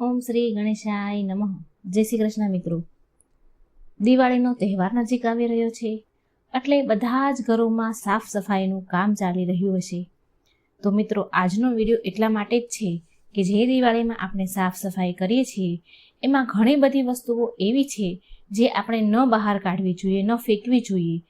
ઓમ શ્રી ગણેશાય નમઃ. જય શ્રી કૃષ્ણ મિત્રો. દિવાળીનો તહેવાર નજીક આવી રહ્યો છે. એટલે બધા જ ઘરોમાં સાફ સફાઈનું કામ ચાલી રહ્યું હશે. તો મિત્રો, આજનો વીડિયો એટલા માટે જ છે કે જે દિવાળીમાં આપણે સાફ સફાઈ કરીએ છીએ, એમાં ઘણી બધી વસ્તુઓ એવી છે જે આપણે ન બહાર કાઢવી જોઈએ, ન ફેંકવી જોઈએ.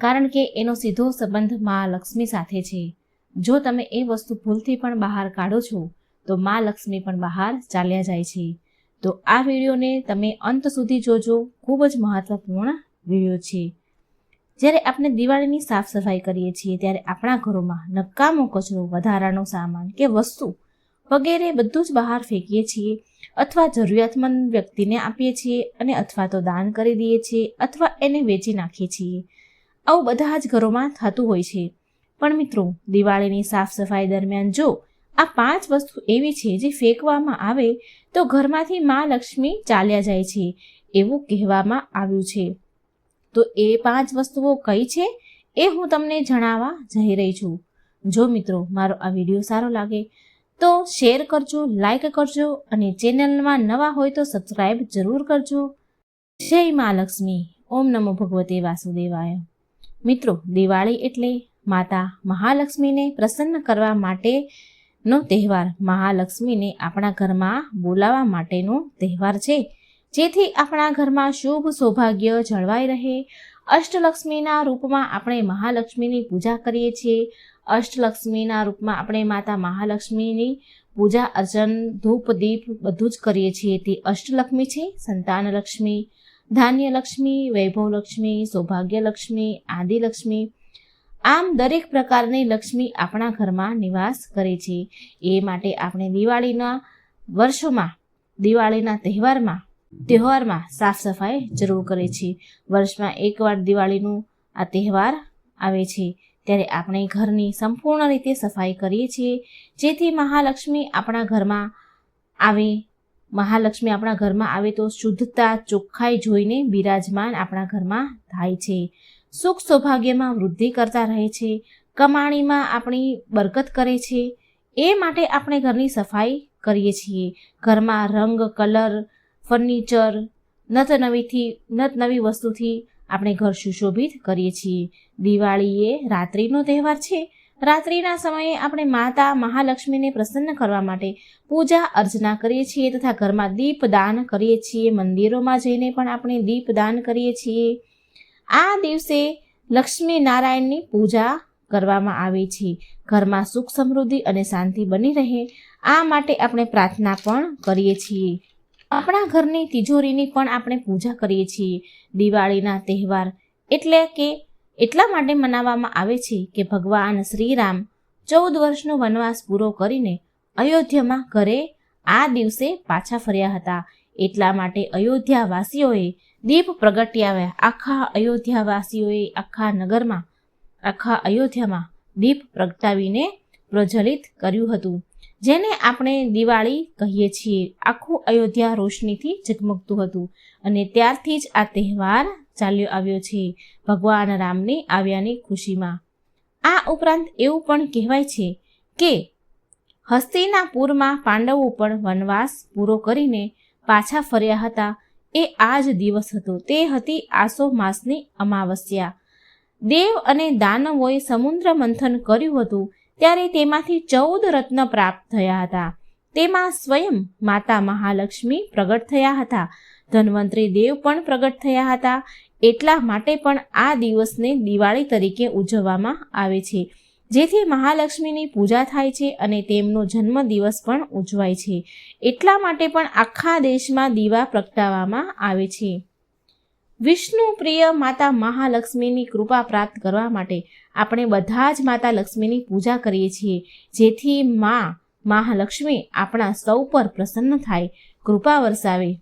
કારણ કે એનો સીધો સંબંધ મા લક્ષ્મી સાથે છે. જો તમે એ વસ્તુ ભૂલથી પણ બહાર કાઢો છો તો મા લક્ષ્મી પણ બહાર ચાલ્યા જાય છે. તો આ વિડીયોને તમે અંત સુધી જોજો. ખૂબ જ મહત્વપૂર્ણ વીડિયો છે. જ્યારે આપણે દિવાળીની સાફ સફાઈ કરીએ છીએ, ત્યારે આપણા ઘરોમાં નકામો કચરો, વધારાનો સામાન કે વસ્તુ વગેરે બધું જ બહાર ફેંકીએ છીએ અથવા જરૂરિયાતમંદ વ્યક્તિને આપીએ છીએ અને અથવા તો દાન કરી દઈએ છીએ અથવા એને વેચી નાખીએ છીએ. આવું બધા જ ઘરોમાં થતું હોય છે. પણ મિત્રો, દિવાળીની સાફ સફાઈ દરમિયાન જો આ પાંચ વસ્તુ એવી છે જે ફેંકવામાં આવે તો ઘરમાંથી મા લક્ષ્મી ચાલ્યા જાય છે, એવું કહેવામાં આવ્યું છે. તો એ પાંચ વસ્તુઓ કઈ છે એ હું તમને જણાવવા જઈ રહી છું. જો મિત્રો મારો આ વીડિયો સારો લાગે તો શેર કરજો, લાઈક કરજો અને ચેનલમાં નવા હોય તો સબસ્ક્રાઈબ જરૂર કરજો. જય મા લક્ષ્મી, ઓમ નમો ભગવતે વાસુદેવાય. મિત્રો દિવાળી એટલે માતા મહાલક્ષ્મીને પ્રસન્ન કરવા માટેનો તહેવાર મહાલક્ષ્મીને આપણા ઘરમાં બોલાવવા માટેનો તહેવાર છે. જેથી આપણા ઘરમાં શુભ સૌભાગ્ય જળવાઈ રહે. અષ્ટલક્ષ્મીના રૂપમાં આપણે મહાલક્ષ્મીની પૂજા કરીએ છીએ. અષ્ટલક્ષ્મીના રૂપમાં આપણે માતા મહાલક્ષ્મીની પૂજા, અર્ચન, ધૂપ, દીપ બધું જ કરીએ છીએ. તે અષ્ટલક્ષ્મી છે, સંતાનલક્ષ્મી, ધાન્યલક્ષ્મી, વૈભવલક્ષ્મી લક્ષ્મી વૈભવ લક્ષ્મી સૌભાગ્ય લક્ષ્મી આદિલક્ષ્મી આમ દરેક પ્રકારની લક્ષ્મી આપણા ઘરમાં નિવાસ કરે છે. એ માટે આપણે દિવાળીના વર્ષોમાં, દિવાળીના તહેવારમાં તહેવારમાં સાફ સફાઈ જરૂર કરે છે. વર્ષમાં એકવાર દિવાળીનું આ તહેવાર આવે છે. ત્યારે આપણે ઘરની સંપૂર્ણ રીતે સફાઈ કરીએ છીએ. જેથી મહાલક્ષ્મી આપણા ઘરમાં આવે. મહાલક્ષ્મી આપણા ઘરમાં આવે તો શુદ્ધતા ચોખ્ખાઈ જોઈને બિરાજમાન આપણા ઘરમાં થાય છે. સુખ સૌભાગ્યમાં વૃદ્ધિ કરતા રહે છે, કમાણીમાં આપણી બરકત કરે છે, એ માટે આપણે ઘરની સફાઈ કરીએ છીએ. ઘરમાં રંગ, કલર, ફર્નિચર નત નવીથી નત નવી વસ્તુથી આપણે ઘર સુશોભિત કરીએ છીએ. દિવાળી એ રાત્રિનો તહેવાર છે. રાત્રિના સમયે આપણે માતા મહાલક્ષ્મીને પ્રસન્ન કરવા માટે પૂજા અર્ચના કરીએ છીએ તથા ઘરમાં દીપદાન કરીએ છીએ. મંદિરોમાં જઈને પણ આપણે દીપદાન કરીએ છીએ. આ દિવસે લક્ષ્મી નારાયણની પૂજા કરવામાં આવે છે. ઘરમાં સુખ સમૃદ્ધિ અને શાંતિ બની રહે, આ માટે આપણે પ્રાર્થના પણ કરીએ છીએ. આપણા ઘરની તિજોરીની પણ આપણે પૂજા કરીએ છીએ. દિવાળીના તહેવાર એટલે કે એટલા માટે મનાવવામાં આવે છે કે ભગવાન શ્રીરામ ચૌદ વર્ષનો વનવાસ પૂરો કરીને અયોધ્યામાં ઘરે આ દિવસે પાછા ફર્યા હતા. એટલા માટે અયોધ્યાવાસીઓએ દીપ પ્રગટ્યાવ્યા આખા અયોધ્યાવાસીઓએ આખા નગરમાં, આખા અયોધ્યામાં દીપ પ્રગટાવીને પ્રજ્વલિત કર્યું હતું. જેને આપણે દિવાળી કહીએ છીએ. આખું અયોધ્યા રોશનીથી ઝગમગતું હતું અને ત્યારથી જ આ તહેવાર ચાલ્યો આવ્યો છે. ભગવાન રામની આવ્યાની ખુશીમાં. આ ઉપરાંત એવું પણ કહેવાય છે કે હસ્તિનાપુરમાં પાંડવો પણ વનવાસ પૂરો કરીને પાછા ફર્યા હતા. એ આ જ દિવસ હતો. તે હતી આસો માસની અમાવસ્યા. દેવ અને દાનવોએ સમુદ્ર મંથન કર્યું હતું, ત્યારે તેમાંથી ચૌદ રત્ન પ્રાપ્ત થયા હતા. તેમાં સ્વયં માતા મહાલક્ષ્મી પ્રગટ થયા હતા. ધન્વંતરી દેવ પણ પ્રગટ થયા હતા. એટલા માટે પણ આ દિવસને દિવાળી તરીકે ઉજવવામાં આવે છે. જેથી મહાલક્ષ્મીની પૂજા થાય છે અને તેમનો જન્મ દિવસ પણ ઉજવાય છે. એટલા માટે પણ આખા દેશમાં દીવા પ્રગટાવવામાં આવે છે. વિષ્ણુ પ્રિય માતા મહાલક્ષ્મીની કૃપા પ્રાપ્ત કરવા માટે આપણે બધા જ માતા લક્ષ્મીની પૂજા કરીએ છીએ. જેથી મા મહાલક્ષ્મી આપણા સૌ પર પ્રસન્ન થાય, કૃપા વરસાવે.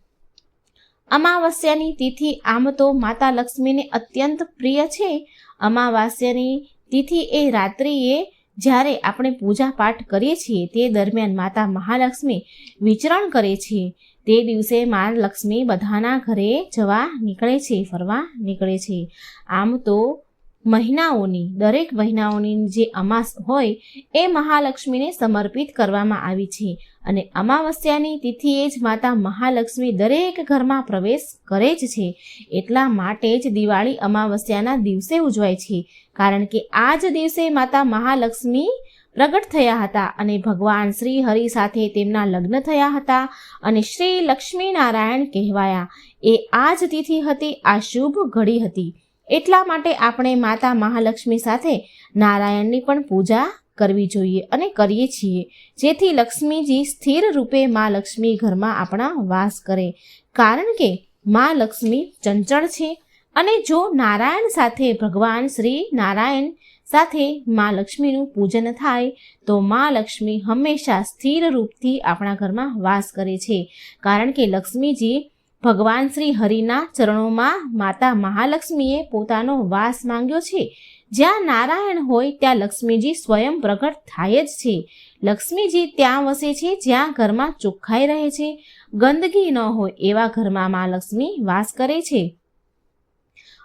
અમાવસ્યાની તિથિ આમ તો માતા લક્ષ્મીને અત્યંત પ્રિય છે. અમાવાસ્યાની તિથિ એ રાત્રિએ જ્યારે આપણે પૂજા પાઠ કરીએ છીએ, તે દરમિયાન માતા મહાલક્ષ્મી વિચરણ કરે છે. તે દિવસે મા લક્ષ્મી બધાના ઘરે જવા નીકળે છે, ફરવા નીકળે છે. આમ તો મહિનાઓની, દરેક મહિનાઓની જે અમાસ હોય, એ મહાલક્ષ્મીને સમર્પિત કરવામાં આવી છે. અને અમાવસ્યાની તિથિએ જ માતા મહાલક્ષ્મી દરેક ઘરમાં પ્રવેશ કરે જ છે. એટલા માટે જ દિવાળી અમાવસ્યાના દિવસે ઉજવાય છે. કારણ કે આ જ દિવસે માતા મહાલક્ષ્મી પ્રગટ થયા હતા અને ભગવાન શ્રી હરિ સાથે તેમના લગ્ન થયા હતા અને શ્રી લક્ષ્મીનારાયણ કહેવાયા. એ આ જ તિથિ હતી, આ શુભ ઘડી હતી. એટલા માટે આપણે માતા મહાલક્ષ્મી સાથે નારાયણની પણ પૂજા કરવી જોઈએ અને કરીએ છીએ. જેથી લક્ષ્મીજી સ્થિર રૂપે મા લક્ષ્મી ઘરમાં આપણા વાસ કરે. કારણ કે મા લક્ષ્મી ચંચળ છે અને જો નારાયણ સાથે ભગવાન શ્રી નારાયણ સાથે મા લક્ષ્મીનું પૂજન થાય, તો મા લક્ષ્મી હંમેશા સ્થિર રૂપથી આપણા ઘરમાં વાસ કરે છે. કારણ કે લક્ષ્મીજી ભગવાન શ્રી હરિના ચરણોમાં માતા મહાલક્ષ્મીએ પોતાનો વાસ માંગ્યો છે. જ્યાં નારાયણ હોય ત્યાં લક્ષ્મીજી સ્વયં પ્રગટ થાય જ છે. લક્ષ્મીજી ત્યાં વસે છે, જ્યાં ઘરમાં ચોખ્ખાઈ રહે છે. ગંદકી ન હોય એવા ઘરમાં મા લક્ષ્મી વાસ કરે છે.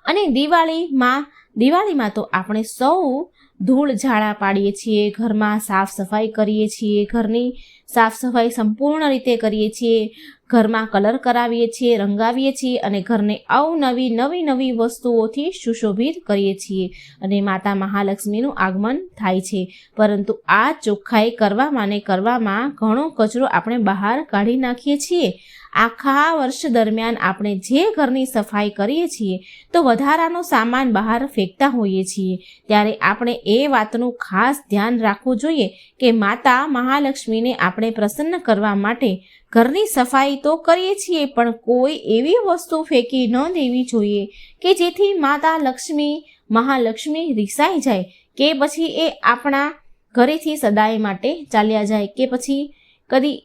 અને દિવાળીમાં દિવાળીમાં તો આપણે સૌ ધૂળ ઝાડા પાડીએ છીએ, ઘરમાં સાફ સફાઈ કરીએ છીએ, ઘરની સાફ સફાઈ સંપૂર્ણ રીતે કરીએ છીએ, ઘરમાં કલર કરાવીએ છીએ, રંગાવીએ છીએ અને ઘરને અવનવી નવી નવી વસ્તુઓથી સુશોભિત કરીએ છીએ અને માતા મહાલક્ષ્મીનું આગમન થાય છે. પરંતુ આ ચોખ્ખાઈ કરવામાં ને કરવામાં ઘણો કચરો આપણે બહાર કાઢી નાખીએ છીએ. આખા વર્ષ દરમિયાન આપણે જે ઘરની સફાઈ કરીએ છીએ, તો વધારાનો સામાન બહાર ફેંકતા હોઈએ છીએ. ત્યારે આપણે એ વાતનું ખાસ ધ્યાન રાખવું જોઈએ કે માતા મહાલક્ષ્મીને આપણે પ્રસન્ન કરવા માટે ઘરની સફાઈ તો કરીએ છીએ, પણ કોઈ એવી વસ્તુ ફેંકી ન દેવી જોઈએ કે જેથી માતા લક્ષ્મી, મહાલક્ષ્મી રિસાઈ જાય, કે પછી એ આપણા ઘરેથી સદાય માટે ચાલ્યા જાય, કે પછી કદી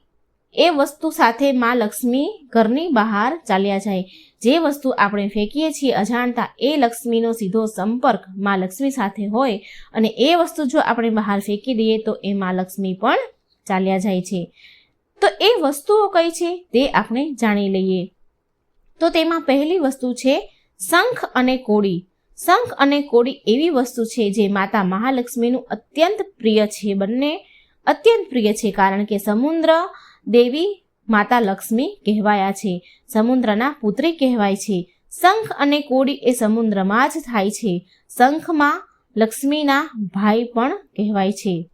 એ વસ્તુ સાથે મા લક્ષ્મી ઘરની બહાર ચાલ્યા જાય. જે વસ્તુ આપણે ફેંકીએ છીએ અજાણતા એ લક્ષ્મીનો સીધો સંપર્ક મા લક્ષ્મી સાથે હોય અને એ વસ્તુ જો આપણે બહાર ફેંકી દઈએ તો એ મા લક્ષ્મી પણ ચાલ્યા જાય છે. તો એ વસ્તુઓ કઈ છે તે આપણે જાણી લઈએ. તો તેમાં પહેલી વસ્તુ છે શંખ અને કોડી શંખ અને કોડી એવી વસ્તુ છે જે માતા મહાલક્ષ્મીનું અત્યંત પ્રિય છે બંને. અત્યંત પ્રિય છે કારણ કે સમુદ્ર, દેવી માતા લક્ષ્મી કહેવાયા છે. સમુદ્રના પુત્રી કહેવાય છે. શંખ અને કોડી એ સમુદ્રમાં જ થાય છે. શંખમાં લક્ષ્મીના ભાઈ પણ કહેવાય છે.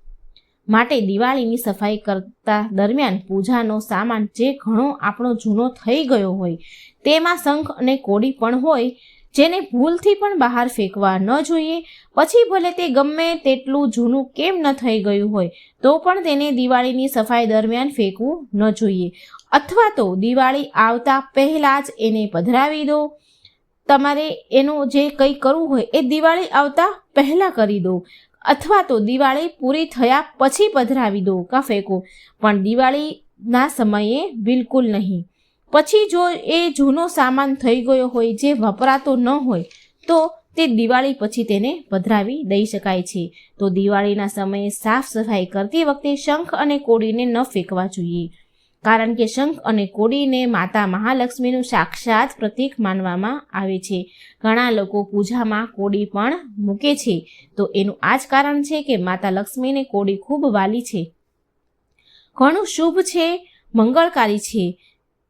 માટે દિવાળીની સફાઈ કરતા દરમિયાન પૂજાનો સામાન જે ઘણો આપણો જૂનો થઈ ગયો હોય, તેમાં શંખ અને કોડી પણ હોય જેને ભૂલથી પણ બહાર ફેંકવા ન જોઈએ. પછી ભલે તે ગમે તેટલું જૂનું કેમ ન થઈ ગયું હોય, તો પણ તેને દિવાળીની સફાઈ દરમિયાન ફેંકવું ન જોઈએ. અથવા તો દિવાળી આવતા પહેલાં જ એને પધરાવી દો. તમારે એનું જે કંઈ કરવું હોય એ દિવાળી આવતા પહેલાં કરી દો. અથવા તો દિવાળી પૂરી થયા પછી પધરાવી દો કા ફેંકો. પણ દિવાળીના સમયે બિલકુલ નહીં. પછી જો એ જૂનો સામાન થઈ ગયો હોય, જે વપરાતો ન હોય, તો તે દિવાળી પછી તેને પધરાવી દઈ શકાય છે. તો દિવાળીના સમયે સાફ સફાઈ કરતી વખતે શંખ અને કોડીને ન ફેંકવા જોઈએ. કારણ કે શંખ અને કોડીને માતા મહાલક્ષ્મીનું સાક્ષાત પ્રતીક માનવામાં આવે છે. ઘણા લોકો પૂજામાં કોડી પણ મૂકે છે. તો એનું આ જ કારણ છે કે માતા લક્ષ્મીને કોડી ખૂબ વાલી છે. ઘણું શુભ છે, મંગળકારી છે.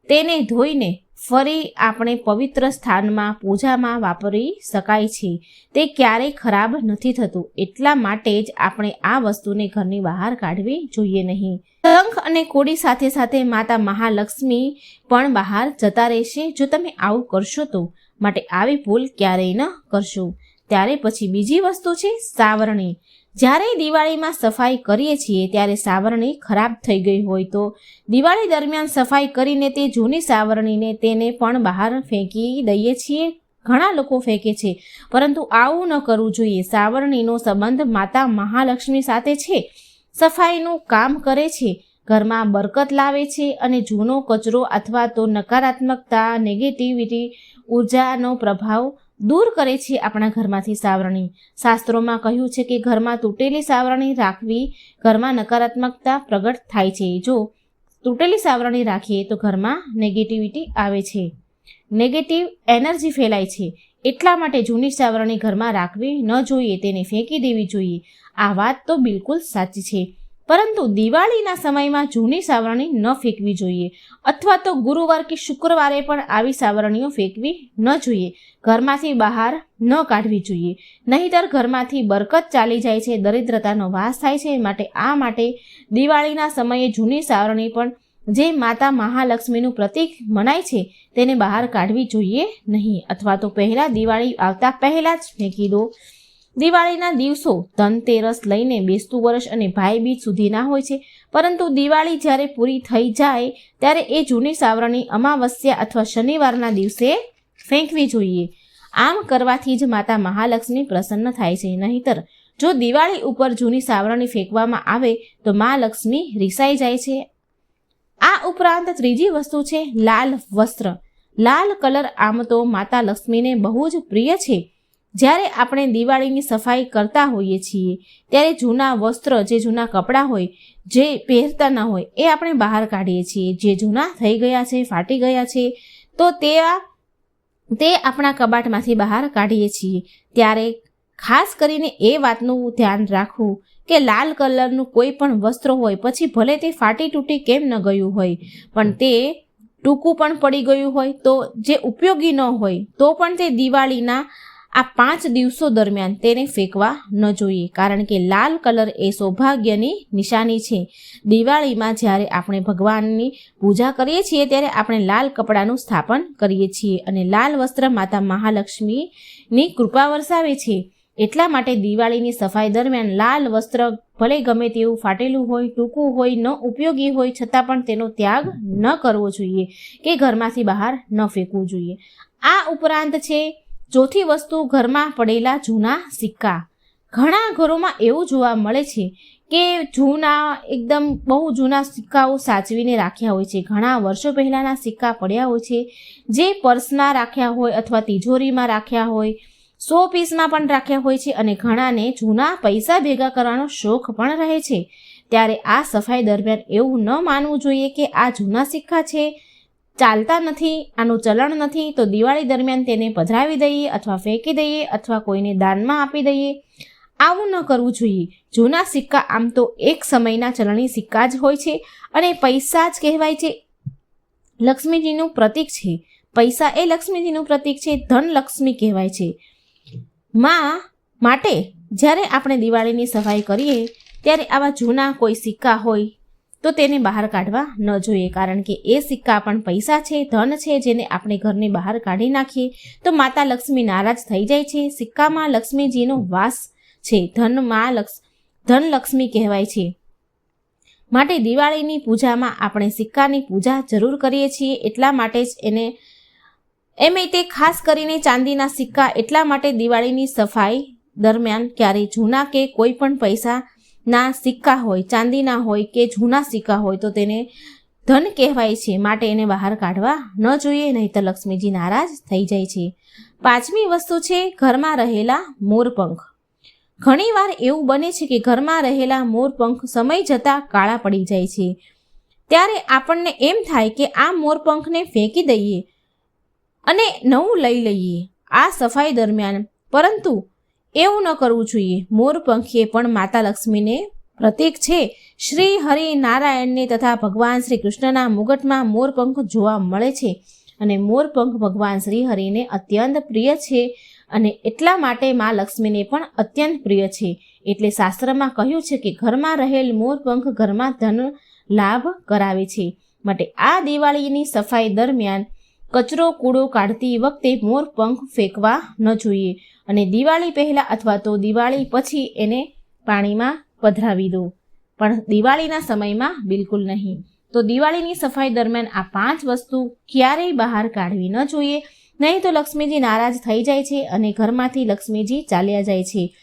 તેને ધોઈને ફરી આપણે પવિત્ર સ્થાનમાં પૂજામાં વાપરી શકાય છે. તે ક્યારેય ખરાબ નથી થતું. એટલા માટે જ આપણે આ વસ્તુને ઘરની બહાર કાઢવી જોઈએ નહીં. શંખ અને કોડી સાથે સાથે માતા મહાલક્ષ્મી પણ બહાર જતા રહેશે. જો તમે આવું કરશો તો માટે આવી ભૂલ ક્યારેય ન કરશો. ત્યારે પછી બીજી વસ્તુ છે સાવરણી. જ્યારે દિવાળીમાં સફાઈ કરીએ છીએ, ત્યારે સાવરણી ખરાબ થઈ ગઈ હોય તો દિવાળી દરમિયાન સફાઈ કરીને તે જૂની સાવરણીને તેને પણ બહાર ફેંકી દઈએ છીએ. ઘણા લોકો ફેંકે છે, પરંતુ આવું ન કરવું જોઈએ. સાવરણીનો સંબંધ માતા મહાલક્ષ્મી સાથે છે. સફાઈનું કામ કરે છે. ઘરમાં બરકત લાવે છે અને જૂનો કચરો અથવા તો નકારાત્મકતા નેગેટિવિટી ઉર્જાનો પ્રભાવ દૂર કરે છે આપણા ઘરમાંથી સાવરણી. શાસ્ત્રોમાં કહ્યું છે કે ઘરમાં તૂટેલી સાવરણી રાખવી ઘરમાં નકારાત્મકતા પ્રગટ થાય છે. જો તૂટેલી સાવરણી રાખીએ તો ઘરમાં નેગેટિવિટી આવે છે. નેગેટિવ એનર્જી ફેલાય છે. એટલા માટે જૂની સાવરણી ઘરમાં રાખવી ન જોઈએ, તેને ફેંકી દેવી જોઈએ. આ વાત તો બિલકુલ સાચી છે. પરંતુ દિવાળીના સમયમાં જૂની સાવરણી ન ફેંકવી જોઈએ. અથવા તો ગુરુવાર કે શુક્રવારે પણ આવી સાવરણીઓ ફેંકવી ન જોઈએ. ઘરમાંથી બહાર ન કાઢવી જોઈએ. નહીંતર ઘરમાંથી બરકત ચાલી જાય છે, દરિદ્રતાનો વાસ થાય છે. માટે આ માટે દિવાળીના સમયે જૂની સાવરણી પણ જે માતા મહાલક્ષ્મીનું પ્રતીક મનાય છે, તેને બહાર કાઢવી જોઈએ નહીં. અથવા તો પહેલાં દિવાળી આવતા પહેલાં જ ફેંકી દો. દિવાળીના દિવસો ધનતેરસ લઈને બેસતું વર્ષ અને ભાઈ બીજ સુધીના હોય છે. પરંતુ દિવાળી જ્યારે પૂરી થઈ જાય, ત્યારે એ જૂની સાવરણી અમાવસ્યા અથવા શનિવારના દિવસે ફેંકવી જોઈએ. આમ કરવાથી જ માતા મહાલક્ષ્મી પ્રસન્ન થાય છે. નહીંતર, જો દિવાળી ઉપર જૂની સાવરણી ફેંકવામાં આવે, તો મા લક્ષ્મી રિસાઈ જાય છે. આ ઉપરાંત ત્રીજી વસ્તુ છે લાલ વસ્ત્ર. લાલ કલર આમ તો માતા લક્ષ્મીને બહુ જ પ્રિય છે. જ્યારે આપણે દિવાળીની સફાઈ કરતા હોઈએ છીએ, ત્યારે જૂના વસ્ત્ર, જે જૂના કપડાં હોય, જે પહેરતા ન હોય, એ આપણે બહાર કાઢીએ છીએ. જે જૂના થઈ ગયા છે, ફાટી ગયા છે, તો તે તે આપણા કબાટમાંથી બહાર કાઢીએ છીએ. ત્યારે ખાસ કરીને એ વાતનું ધ્યાન રાખવું કે લાલ કલરનું કોઈ પણ વસ્ત્ર હોય, પછી ભલે તે ફાટી તૂટી કેમ ન ગયું હોય, પણ તે ટૂંકું પણ પડી ગયું હોય, તો જે ઉપયોગી ન હોય, તો પણ તે દિવાળીના આ પાંચ દિવસો દરમિયાન તેને ફેંકવા ન જોઈએ, કારણ કે લાલ કલર એ સૌભાગ્યની નિશાની છે. દિવાળીમાં જ્યારે આપણે ભગવાનની પૂજા કરીએ છીએ, ત્યારે આપણે લાલ કપડાનું સ્થાપન કરીએ છીએ અને લાલ વસ્ત્ર માતા મહાલક્ષ્મીની કૃપા વરસાવે છે. એટલા માટે દિવાળીની સફાઈ દરમિયાન લાલ વસ્ત્ર ભલે ગમે તેવું ફાટેલું હોય, ટૂંકું હોય, ન ઉપયોગી હોય, છતાં પણ તેનો ત્યાગ ન કરવો જોઈએ કે ઘરમાંથી બહાર ન ફેંકવું જોઈએ. આ ઉપરાંત છે ચોથી વસ્તુ ઘરમાં પડેલા જૂના સિક્કા. ઘણા ઘરોમાં એવું જોવા મળે છે કે જૂના, એકદમ બહુ જૂના સિક્કાઓ સાચવીને રાખ્યા હોય છે. ઘણા વર્ષો પહેલાંના સિક્કા પડ્યા હોય છે, જે પર્સમાં રાખ્યા હોય અથવા તિજોરીમાં રાખ્યા હોય, સો પીસમાં પણ રાખ્યા હોય છે અને ઘણાને જૂના પૈસા ભેગા કરવાનો શોખ પણ રહે છે. ત્યારે આ સફાઈ દરમિયાન એવું ન માનવું જોઈએ કે આ જૂના સિક્કા છે ચાલતા નથી, આનું ચલણ નથી, તો દિવાળી દરમિયાન તેને પધરાવી દઈએ અથવા ફેંકી દઈએ અથવા કોઈને દાનમાં આપી દઈએ. આવું ન કરવું જોઈએ. જૂના સિક્કા આમ તો એક સમયના ચલણી સિક્કા જ હોય છે અને પૈસા જ કહેવાય છે. લક્ષ્મીજીનું પ્રતીક છે. પૈસા એ લક્ષ્મીજીનું પ્રતીક છે. ધન લક્ષ્મી કહેવાય છે. માં માટે જ્યારે આપણે દિવાળીની સફાઈ કરીએ, ત્યારે આવા જૂના કોઈ સિક્કા હોય તો તેને બહાર કાઢવા ન જોઈએ, કારણ કે એ સિક્કા પણ પૈસા છે, ધન છે, જેને આપણે ઘરની બહાર કાઢી નાખીએ, તો માતા લક્ષ્મી નારાજ થઈ જાય છે. સિક્કામાં લક્ષ્મીજીનો વાસ છે, ધનમાં લક્ષ ધનલક્ષ્મી કહેવાય છે. માટે દિવાળીની પૂજામાં આપણે સિક્કાની પૂજા જરૂર કરીએ છીએ, એટલા માટે જ એને, એમ તે ખાસ કરીને ચાંદીના સિક્કા એટલા માટે દિવાળીની સફાઈ દરમિયાન ક્યારેય જૂના કે કોઈ પણ પૈસા ના સિક્કા હોય, ચાંદીના હોય કે જૂના સિક્કા હોય તો તેને ધન કહેવાય છે. માટે એને બહાર કાઢવા ન જોઈએ નહીં તો લક્ષ્મીજી નારાજ થઈ જાય છે. પાંચમી વસ્તુ છે, ઘરમાં રહેલા મોરપંખ. ઘણીવાર એવું બને છે કે ઘરમાં રહેલા મોરપંખ સમય જતાં કાળા પડી જાય છે. ત્યારે આપણને એમ થાય કે આ મોરપંખને ફેંકી દઈએ અને નવું લઈ લઈએ આ સફાઈ દરમિયાન. પરંતુ એવું ન કરવું જોઈએ. મોરપંખીએ પણ માતા લક્ષ્મીને પ્રતીક છે. શ્રી હરિ નારાયણને તથા ભગવાન શ્રી કૃષ્ણના મુગટમાં મોરપંખ જોવા મળે છે. અને મોરપંખ ભગવાન શ્રી હરિને અત્યંત પ્રિય છે અને એટલા માટે મા લક્ષ્મીને પણ અત્યંત પ્રિય છે. એટલે શાસ્ત્રમાં કહ્યું છે કે ઘરમાં રહેલ મોરપંખ ઘરમાં ધન લાભ કરાવે છે. માટે આ દિવાળીની સફાઈ દરમિયાન કચરો, કૂડો કાઢતી વખતે મોરપંખ ફેંકવા ન જોઈએ અને દિવાળી પહેલાં અથવા તો દિવાળી પછી એને પાણીમાં પધરાવી દો. પણ દિવાળીના સમયમાં બિલકુલ નહીં. તો દિવાળીની સફાઈ દરમિયાન આ પાંચ વસ્તુ ક્યારેય બહાર કાઢવી ન જોઈએ. નહીં તો લક્ષ્મીજી નારાજ થઈ જાય છે અને ઘરમાંથી લક્ષ્મીજી ચાલ્યા જાય છે.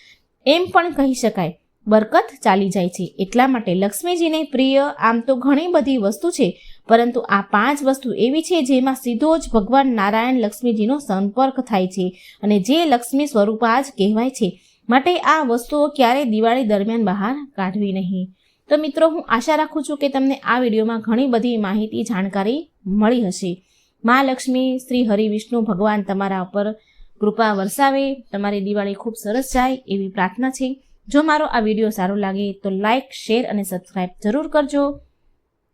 એમ પણ કહી શકાય. બરકત ચાલી જાય છે. એટલા માટે લક્ષ્મીજીને પ્રિય આમ તો ઘણી બધી વસ્તુ છે. પરંતુ આ પાંચ વસ્તુ એવી છે જેમાં સીધો જ ભગવાન નારાયણ લક્ષ્મીજીનો સંપર્ક થાય છે અને જે લક્ષ્મી સ્વરૂપા જ કહેવાય છે. માટે આ વસ્તુઓ ક્યારેય દિવાળી દરમિયાન બહાર કાઢવી નહીં. તો મિત્રો, હું આશા રાખું છું કે તમને આ વિડીયોમાં ઘણી બધી માહિતી જાણકારી મળી હશે. મા લક્ષ્મી, શ્રી હરિ વિષ્ણુ ભગવાન તમારા ઉપર કૃપા વરસાવે, તમારી દિવાળી ખૂબ સરસ જાય એવી પ્રાર્થના છે. જો મારો આ વીડિયો સારો લાગે તો લાઇક શેર અને સબસ્ક્રાઈબ જરૂર કરજો.